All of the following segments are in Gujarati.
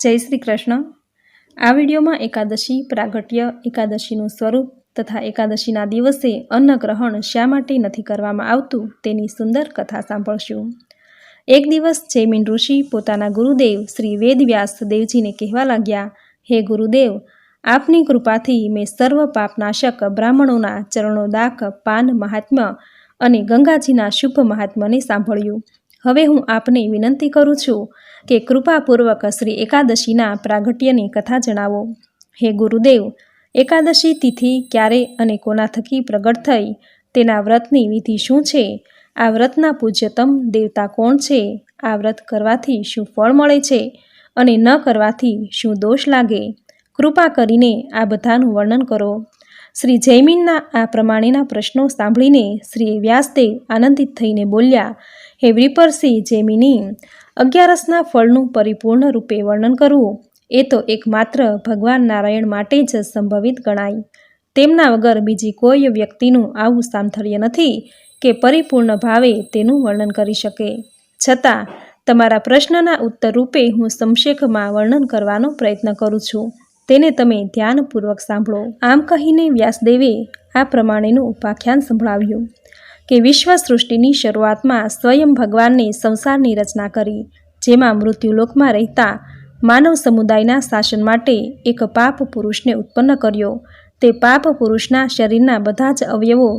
જય શ્રી કૃષ્ણ. આ વિડીયોમાં એકાદશી, પ્રાગટ્ય, એકાદશીનું સ્વરૂપ તથા એકાદશીના દિવસે અન્નગ્રહણ શા માટે નથી કરવામાં આવતું તેની સુંદર કથા સાંભળશું. એક દિવસ જૈમિન ઋષિ પોતાના ગુરુદેવ શ્રી વેદવ્યાસ દેવજીને કહેવા લાગ્યા, હે ગુરુદેવ, આપની કૃપાથી મેં સર્વ પાપનાશક બ્રાહ્મણોના ચરણોદાક પાન મહાત્મ્ય અને ગંગાજીના શુભ મહાત્મ્યને સાંભળ્યું. હવે હું આપને વિનંતી કરું છું કે કૃપાપૂર્વક શ્રી એકાદશીના પ્રાગટ્યની કથા જણાવો. હે ગુરુદેવ, એકાદશી તિથિ ક્યારે અને કોના થકી પ્રગટ થઈ? તેના વ્રતની વિધિ શું છે? આ વ્રતના પૂજ્યતમ દેવતા કોણ છે? આ વ્રત કરવાથી શું ફળ મળે છે? અને ન કરવાથી શું દોષ લાગે? કૃપા કરીને આ બધાનું વર્ણન કરો. શ્રી જૈમિનના આ પ્રમાણેના પ્રશ્નો સાંભળીને શ્રી વ્યાસદેવ આનંદિત થઈને બોલ્યા, હે વિપરસિંહ જૈમિની અગિયારસના ફળનું પરિપૂર્ણ રૂપે વર્ણન કરવું, એ તો એકમાત્ર ભગવાન નારાયણ માટે જ સંભવિત ગણાય. તેમના વગર બીજી કોઈ વ્યક્તિનું આવું સામથર્ય નથી કે પરિપૂર્ણ ભાવે તેનું વર્ણન કરી શકે. છતાં, તમારા પ્રશ્નના ઉત્તર રૂપે હું સંક્ષેપમાં વર્ણન કરવાનો પ્રયત્ન કરું છું. તેને તમે ધ્યાનપૂર્વક સાંભળો. આમ કહીને વ્યાસદેવે આ પ્રમાણેનું ઉપાખ્યાન સંભળાવ્યું કે વિશ્વ સૃષ્ટિની શરૂઆતમાં સ્વયં ભગવાનને સંસારની રચના કરી, જેમાં મૃત્યુલોકમાં રહેતા માનવ સમુદાયના શાસન માટે એક પાપ પુરુષને ઉત્પન્ન કર્યો. તે પાપ પુરુષના શરીરના બધા જ અવયવો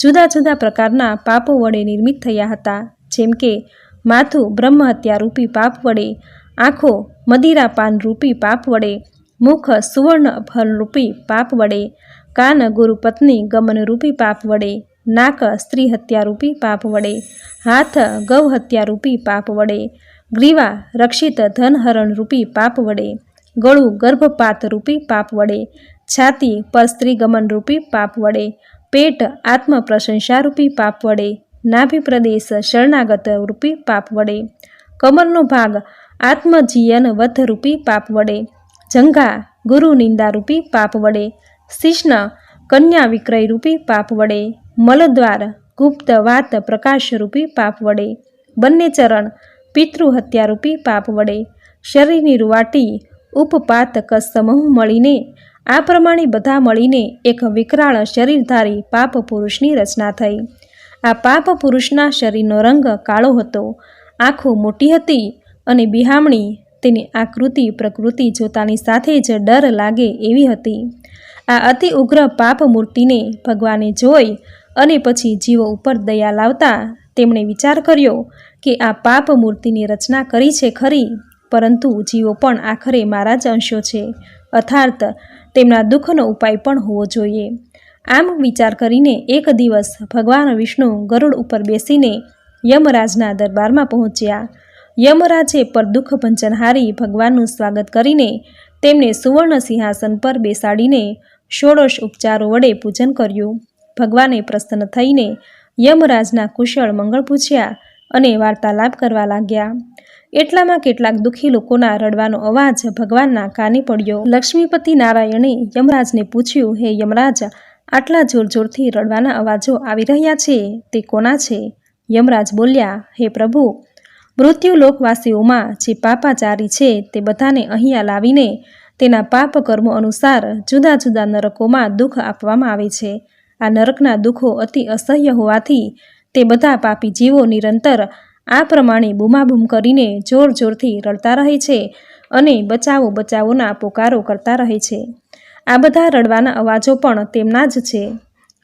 જુદા જુદા પ્રકારના પાપો વડે નિર્મિત થયા હતા, જેમ કે માથું બ્રહ્મહત્યારૂપી પાપ વડે, આંખો મદિરાપાન રૂપી પાપ વડે મુખ સુવર્ણ ફલરૂપી પાપ વડે કાન ગુરુપત્ની ગમનરૂપી પાપ વડે નાક સ્ત્રી હત્યારૂપી પાપ વડે હાથ ગૌ હત્યારૂપી પાપ વડે ગ્રીવા રક્ષિત ધનહરણરૂપી પાપ વડે ગળું ગર્ભપાત રૂપી પાપ વડે છાતી પર સ્ત્રી ગમન રૂપી પાપ વડે પેટ આત્મપ્રશંસારૂપી પાપ વડે નાભિ પ્રદેશ શરણાગત રૂપી પાપ વડે કમરનો ભાગ આત્મજીયન વધરૂપી પાપ વડે જંઘા ગુરુ નિંદારૂપી પાપ વડે, શિષ્ણ કન્યા વિક્રય રૂપી પાપ વડે, મલદ્વાર ગુપ્ત વાત પ્રકાશરૂપી પાપ વડે, બંને ચરણ પિતૃહત્યારૂપી પાપ વડે, શરીરની રૂવાટી ઉપપાત સમૂહ મળીને, આ પ્રમાણે બધા મળીને એક વિકરાળ શરીરધારી પાપ પુરુષની રચના થઈ. આ પાપ પુરુષના શરીરનો રંગ કાળો હતો. આંખો મોટી હતી અને બિહામણી તેની આકૃતિ પ્રકૃતિ જોતાની સાથે જ ડર લાગે એવી હતી. આ અતિ ઉગ્ર પાપ મૂર્તિને ભગવાને જોઈ અને પછી જીવો ઉપર દયા લાવતા તેમણે વિચાર કર્યો કે આ પાપ મૂર્તિની રચના કરી છે ખરી, પરંતુ જીવો પણ આખરે મારા જ અંશો છે. અર્થાત તેમના દુઃખનો ઉપાય પણ હોવો જોઈએ. આમ વિચાર કરીને એક દિવસ ભગવાન વિષ્ણુ ગરુડ ઉપર બેસીને યમરાજના દરબારમાં પહોંચ્યા. યમરાજે પર દુઃખ ભંજનહારી ભગવાનનું સ્વાગત કરીને તેમને સુવર્ણ સિંહાસન પર બેસાડીને ષોડશ ઉપચારો વડે પૂજન કર્યું. ભગવાને પ્રસન્ન થઈને યમરાજના કુશળ મંગળ પૂછ્યા અને વાર્તાલાપ કરવા લાગ્યા. એટલામાં કેટલાક દુઃખી લોકોના રડવાનો અવાજ ભગવાનના કાને પડ્યો. લક્ષ્મીપતિ નારાયણે યમરાજને પૂછ્યું, હે યમરાજ, આટલા જોર જોરથી રડવાના અવાજો આવી રહ્યા છે, તે કોના છે? યમરાજ બોલ્યા, હે પ્રભુ મૃત્યુ લોકવાસીઓમાં જે પાપાચારી છે તે બધાને અહીંયા લાવીને તેના પાપ કર્મો અનુસાર જુદા જુદા નરકોમાં દુઃખ આપવામાં આવે છે. આ નરકના દુઃખો અતિ અસહ્ય હોવાથી તે બધા પાપી જીવો નિરંતર આ પ્રમાણે બૂમાબૂમ કરીને જોર જોરથી રડતા રહે છે અને બચાવો બચાવોના પોકારો કરતા રહે છે. આ બધા રડવાના અવાજો પણ તેમના જ છે.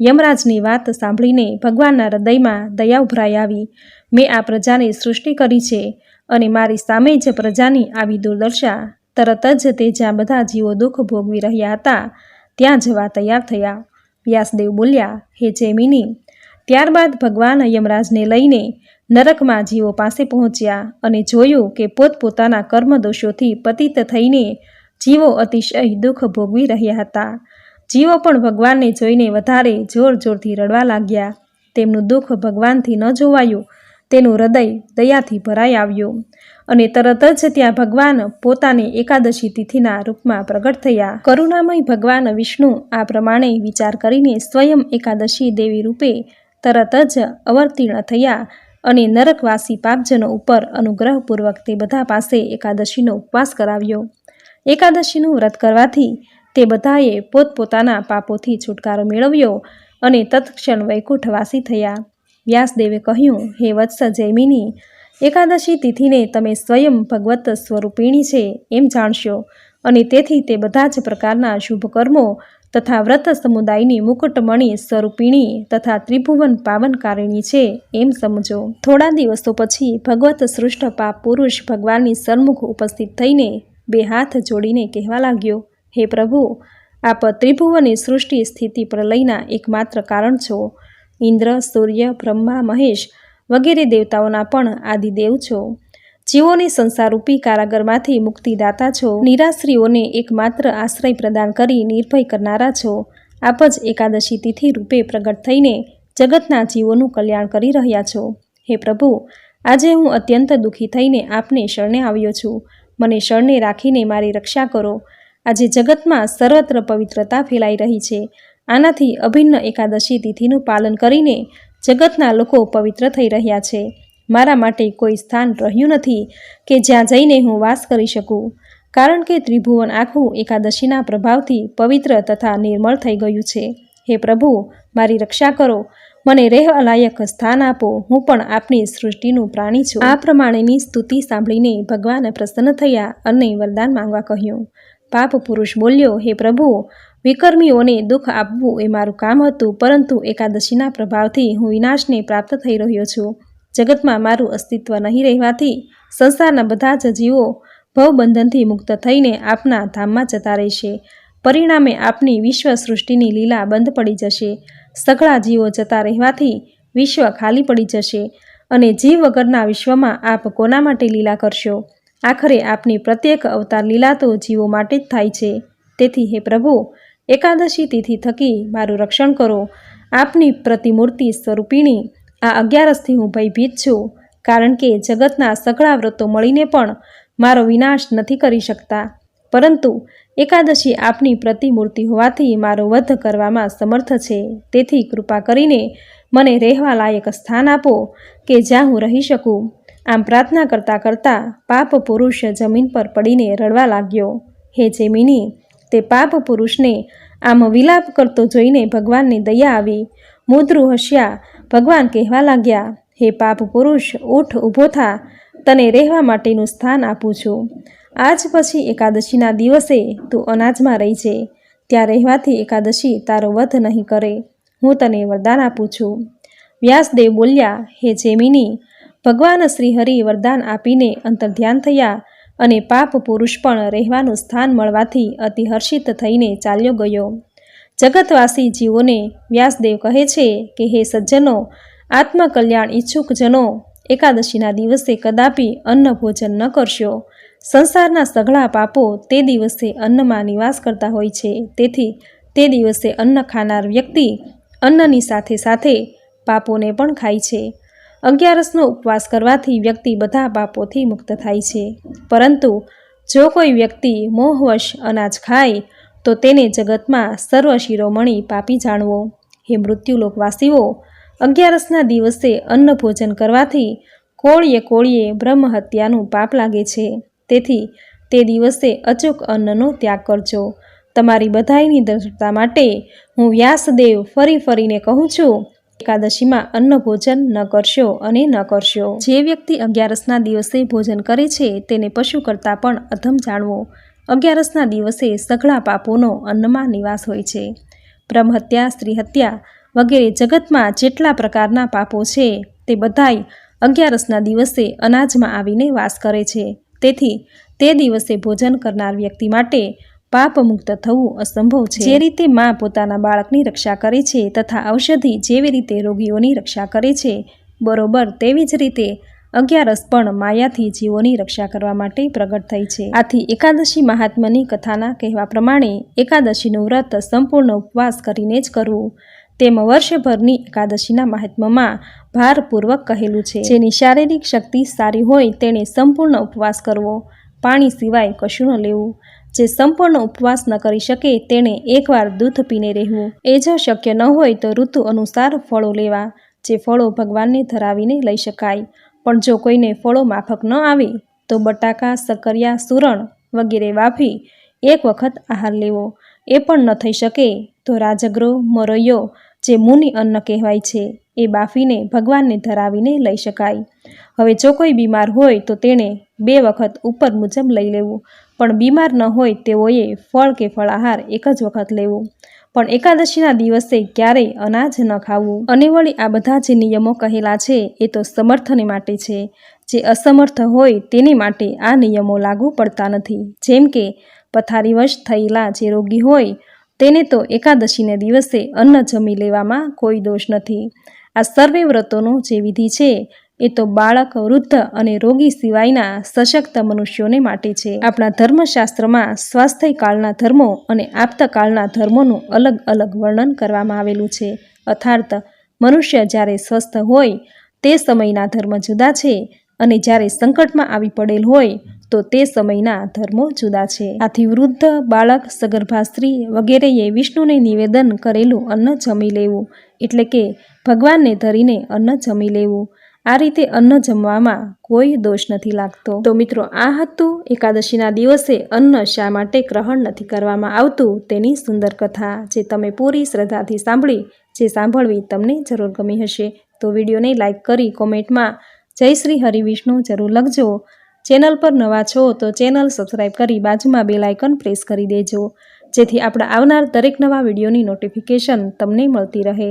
યમરાજની વાત સાંભળીને ભગવાનના હૃદયમાં દયા ઉભરાઈ આવી. મેં આ પ્રજાની સૃષ્ટિ કરી છે અને મારી સામે જ પ્રજાની આવી દુર્દશા. તરત જ તે જ્યાં બધા જીવો દુઃખ ભોગવી રહ્યા હતા, ત્યાં જવા તૈયાર થયા. વ્યાસદેવ બોલ્યા, હે જેમિની, ત્યારબાદ ભગવાન યમરાજને લઈને નરકમાં જીવો પાસે પહોંચ્યા અને જોયું કે પોતપોતાના કર્મદોષોથી પતિત થઈને જીવો અતિશય દુઃખ ભોગવી રહ્યા હતા. જીવો પણ ભગવાનને જોઈને વધારે જોર જોરથી રડવા લાગ્યા. તેમનું દુઃખ ભગવાનથી ન જોવાયું તેનું હૃદય દયાથી ભરાઈ આવ્યું અને તરત જ ત્યાં ભગવાન પોતાની એકાદશી તિથિના રૂપમાં પ્રગટ થયા. કરુણામય ભગવાન વિષ્ણુ આ પ્રમાણે વિચાર કરીને સ્વયં એકાદશી દેવી રૂપે તરત જ અવતીર્ણ થયા અને નરકવાસી પાપજનો ઉપર અનુગ્રહપૂર્વક તે બધા પાસે એકાદશીનો ઉપવાસ કરાવ્યો. એકાદશીનું વ્રત કરવાથી તે બધાએ પોતપોતાના પાપોથી છુટકારો મેળવ્યો અને તત્ક્ષણ વૈકુંઠવાસી થયા. વ્યાસદેવે કહ્યું, હે વત્સ જૈમિની, એકાદશી તિથિને તમે સ્વયં ભગવત સ્વરૂપિણી છે એમ જાણશો. અને તેથી તે બધા જ પ્રકારના શુભ કર્મો તથા વ્રત સમુદાયની મુકુટમણી સ્વરૂપિણી તથા ત્રિભુવન પાવનકારિણી છે એમ સમજો. થોડા દિવસો પછી ભગવત સૃષ્ટ પાપ પુરુષ ભગવાનની સન્મુખ ઉપસ્થિત થઈને બે હાથ જોડીને કહેવા લાગ્યો, હે પ્રભુ, આપ ત્રિભુવની સૃષ્ટિ સ્થિતિ પ્રલયના એકમાત્ર કારણ છો. ઇન્દ્ર, સૂર્ય, બ્રહ્મા, મહેશ વગેરે દેવતાઓના પણ આદિદેવ છો. જીવોને સંસારરૂપી કારાગરમાંથી મુક્તિદાતા છો. નિરાશ્રીઓને એકમાત્ર આશ્રય પ્રદાન કરી નિર્ભય કરનારા છો. આપ જ એકાદશી તિથિ રૂપે પ્રગટ થઈને જગતના જીવોનું કલ્યાણ કરી રહ્યા છો. હે પ્રભુ, આજે હું અત્યંત દુઃખી થઈને આપને શરણે આવ્યો છું. મને શરણે રાખીને મારી રક્ષા કરો. આજે જગતમાં સર્વત્ર પવિત્રતા ફેલાઈ રહી છે. આનાથી અભિન્ન એકાદશી તિથિનું પાલન કરીને જગતના લોકો પવિત્ર થઈ રહ્યા છે. મારા માટે કોઈ સ્થાન રહ્યું નથી કે જ્યાં જઈને હું વાસ કરી શકું. કારણ કે ત્રિભુવન આખું એકાદશીના પ્રભાવથી પવિત્ર તથા નિર્મળ થઈ ગયું છે. હે પ્રભુ, મારી રક્ષા કરો. મને રેહ અલાયક સ્થાન આપો. હું પણ આપની સૃષ્ટિનું પ્રાણી છું. આ પ્રમાણેની સ્તુતિ સાંભળીને ભગવાન પ્રસન્ન થયા અને વરદાન માંગવા કહ્યું. પાપ પુરુષ બોલ્યો, હે પ્રભુ વિકર્મીઓને દુઃખ આપવું એ મારું કામ હતું, પરંતુ એકાદશીના પ્રભાવથી હું વિનાશને પ્રાપ્ત થઈ રહ્યો છું. જગતમાં મારું અસ્તિત્વ નહીં રહેવાથી સંસારના બધા જ જીવો ભવબંધનથી મુક્ત થઈને આપના ધામમાં જતા રહેશે. પરિણામે આપની વિશ્વ સૃષ્ટિની લીલા બંધ પડી જશે. સઘળા જીવો જતા રહેવાથી વિશ્વ ખાલી પડી જશે અને જીવ વગરના વિશ્વમાં આપ કોના માટે લીલા કરશો? આખરે આપની પ્રત્યેક અવતાર લીલા તો જીવો માટે જ થાય છે. તેથી હે પ્રભુ એકાદશી તિથિ થકી મારું રક્ષણ કરો. આપની પ્રતિમૂર્તિ સ્વરૂપિણી, આ અગિયારસથી હું ભયભીત છું, કારણ કે જગતના સઘળા વ્રતો મળીને પણ મારો વિનાશ નથી કરી શકતા. પરંતુ એકાદશી આપની પ્રતિમૂર્તિ હોવાથી મારો વધ કરવામાં સમર્થ છે. તેથી કૃપા કરીને મને રહેવા લાયક સ્થાન આપો, કે જ્યાં હું રહી શકું. આમ પ્રાર્થના કરતાં કરતાં પાપ પુરુષ જમીન પર પડીને રડવા લાગ્યો. હે જેમિની તે પાપ પુરુષને આમ વિલાપ કરતો જોઈને ભગવાનની દયા આવી. મુદ્રુ હસ્યા, ભગવાન કહેવા લાગ્યા, હે પાપ પુરુષ, ઉઠ, ઊભો થા, તને રહેવા માટેનું સ્થાન આપું છું. આજ પછી એકાદશીના દિવસે તું અનાજમાં રહી છે ત્યાં રહેવાથી એકાદશી તારો વધ નહીં કરે. હું તને વરદાન આપું છું. વ્યાસદેવ બોલ્યા, હે જેમિની, ભગવાન શ્રી હરિ વરદાન આપીને અંતર્ધ્યાન થયા. અને પાપ પુરુષ પણ રહેવાનું સ્થાન મળવાથી અતિ હર્ષિત થઈને ચાલ્યો ગયો. જગતવાસી જીવોને વ્યાસદેવ કહે છે કે, હે સજ્જનો, આત્મકલ્યાણ ઈચ્છુક જનો, એકાદશીના દિવસે કદાપી અન્ન ભોજન ન કરશો. સંસારના સઘળા પાપો તે દિવસે અન્નમાં નિવાસ કરતા હોય છે. તેથી તે દિવસે અન્ન ખાનાર વ્યક્તિ અન્નની સાથે સાથે પાપોને પણ ખાય છે. અગિયારસનો ઉપવાસ કરવાથી વ્યક્તિ બધા પાપોથી મુક્ત થાય છે. પરંતુ જો કોઈ વ્યક્તિ મોહવશ અનાજ ખાય, તો તેને જગતમાં સર્વ શિરોમણી પાપી જાણવો. હે મૃત્યુલોકવાસીઓ, અગિયારસના દિવસે અન્ન ભોજન કરવાથી કોળીએ કોળીએ બ્રહ્મ હત્યાનું પાપ લાગે છે. તેથી તે દિવસે અચૂક અન્નનો ત્યાગ કરજો. તમારી બધાઈની દૃઢતા માટે હું વ્યાસદેવ ફરી ફરીને કહું છું એકાદશીમાં અન્ન ભોજન ન કરશો અને ન કરશો. જે વ્યક્તિ અગિયારસના દિવસે ભોજન કરે છે, તેને પશુ કરતાં પણ અધમ જાણવો. અગિયારસના દિવસે સઘળા પાપોનો અન્નમાં નિવાસ હોય છે. બ્રહ્મહત્યા સ્ત્રી હત્યા વગેરે જગતમાં જેટલા પ્રકારના પાપો છે, તે બધાય અગિયારસના દિવસે અનાજમાં આવીને વાસ કરે છે. તેથી તે દિવસે ભોજન કરનાર વ્યક્તિ માટે પાપ મુક્ત થવું અસંભવ છે. જે રીતે મા પોતાના બાળકની રક્ષા કરે છે તથા ઔષધિ જેવી રીતે રોગીઓની રક્ષા કરે છે, બરોબર તેવી જ રીતે અગિયારસ પણ માયાથી જીવોની રક્ષા કરવા માટે પ્રગટ થઈ છે. આથી એકાદશી મહાત્માની કથાના કહેવા પ્રમાણે એકાદશીનું વ્રત સંપૂર્ણ ઉપવાસ કરીને જ કરવું. તેમ વર્ષભરની એકાદશીના મહાત્મામાં ભારપૂર્વક કહેલું છે. જેની શારીરિક શક્તિ સારી હોય તેણે સંપૂર્ણ ઉપવાસ કરવો. પાણી સિવાય કશું ન લેવું. જે સંપૂર્ણ ઉપવાસ ન કરી શકે તેણે એકવાર દૂધ પીને રહેવું. એ જો શક્ય ન હોય તો ઋતુ અનુસાર ફળો લેવા, જે ફળો ભગવાનને ધરાવીને લઈ શકાય. પણ જો કોઈને ફળો માફક ન આવે, તો બટાકા સકરિયા સુરણ વગેરે વાફી એક વખત આહાર લેવો. એ પણ ન થઈ શકે તો રાજગરો મરૈયો, જે મુનિ અન્ન કહેવાય છે, એ બાફીને ભગવાનને ધરાવીને લઈ શકાય. હવે જો કોઈ બીમાર હોય તો તેણે બે વખત ઉપર મુજબ લઈ લેવું. પણ બીમાર ન હોય તેઓએ ફળ કે ફળાહાર એક જ વખત લેવો. પણ એકાદશીના દિવસે ક્યારેય અનાજ ન ખાવું. અને વળી આ બધા જે નિયમો કહેલા છે, એ તો સમર્થને માટે છે. જે અસમર્થ હોય તેની માટે આ નિયમો લાગુ પડતા નથી. જેમ કે, પથારીવશ થયેલા જે રોગી હોય, તેને તો એકાદશીને દિવસે અન્ન જમી લેવામાં કોઈ દોષ નથી. આ સર્વે વ્રતોનો જે વિધિ છે એ તો બાળક, વૃદ્ધ અને રોગી સિવાયના સશક્ત મનુષ્યોને માટે છે. આપણા ધર્મશાસ્ત્રમાં સ્વાસ્થ્ય કાળના ધર્મો અને આપતકાળના ધર્મોનું અલગ અલગ વર્ણન કરવામાં આવેલું છે. અર્થાત મનુષ્ય જ્યારે સ્વસ્થ હોય, તે સમયના ધર્મ જુદા છે અને જ્યારે સંકટમાં આવી પડેલ હોય, તો તે સમયના ધર્મો જુદા છે. આથી વૃદ્ધ, બાળક સગર્ભા સ્ત્રી વગેરેએ વિષ્ણુને નિવેદન કરેલું અન્ન જમી લેવું, એટલે કે ભગવાનને ધરીને અન્ન જમી લેવું. આ રીતે અન્ન જમવામાં કોઈ દોષ નથી લાગતો. તો મિત્રો, આ હતું એકાદશીના દિવસે અન્ન શા માટે ગ્રહણ નથી કરવામાં આવતું તેની સુંદર કથા, જે તમે પૂરી શ્રદ્ધાથી સાંભળી, જે સાંભળવી તમને જરૂર ગમી હશે. તો વિડીયોને લાઇક કરી કોમેન્ટમાં જય શ્રી હરિવિષ્ણુ જરૂર લખજો. ચેનલ પર નવા છો તો ચેનલ સબસ્ક્રાઈબ કરી બાજુમાં બે લાઇકન પ્રેસ કરી દેજો, જેથી આપણા આવનાર દરેક નવા વિડીયોની નોટિફિકેશન તમને મળતી રહે.